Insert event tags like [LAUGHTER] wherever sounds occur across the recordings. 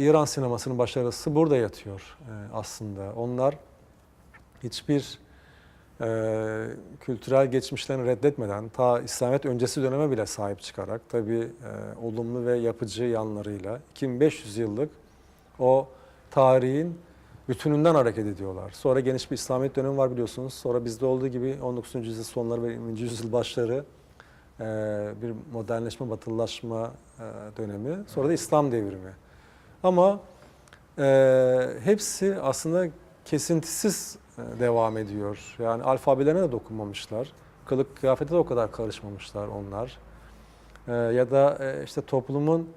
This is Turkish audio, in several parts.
İran sinemasının başarısı burada yatıyor e, aslında. Onlar hiçbir e, kültürel geçmişlerini reddetmeden ta İslamiyet öncesi döneme bile sahip çıkarak tabii e, olumlu ve yapıcı yanlarıyla 2500 yıllık o tarihin bütününden hareket ediyorlar. Sonra geniş bir İslamiyet dönemi var biliyorsunuz. Sonra bizde olduğu gibi 19. yüzyıl sonları ve 20. yüzyıl başları e, bir modernleşme, batılılaşma e, dönemi. Sonra da İslam devrimi. Ama e, hepsi aslında kesintisiz e, devam ediyor. Yani alfabelerine de dokunmamışlar. Kılık kıyafete de o kadar karışmamışlar onlar. E, ya da e, işte toplumun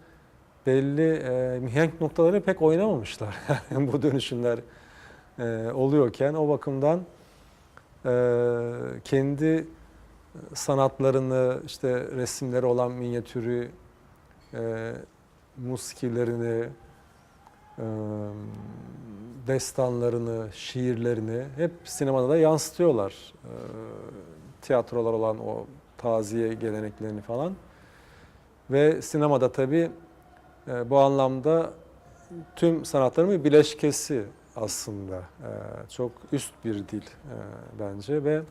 belli e, mihenk noktaları pek oynamamışlar. [LAUGHS] Yani bu dönüşümler e, oluyorken o bakımdan e, kendi sanatlarını, işte resimleri olan minyatürü, e, muskilerini, destanlarını, şiirlerini hep sinemada da yansıtıyorlar. Tiyatrolar olan o taziye geleneklerini falan. Ve sinemada tabii bu anlamda tüm sanatların bir bileşkesi aslında. Çok üst bir dil bence ve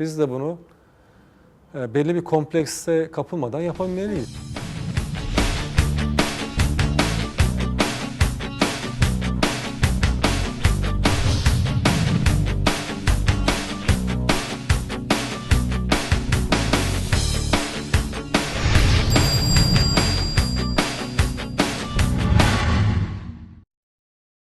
biz de bunu belli bir komplekse kapılmadan yapabilmeliyiz.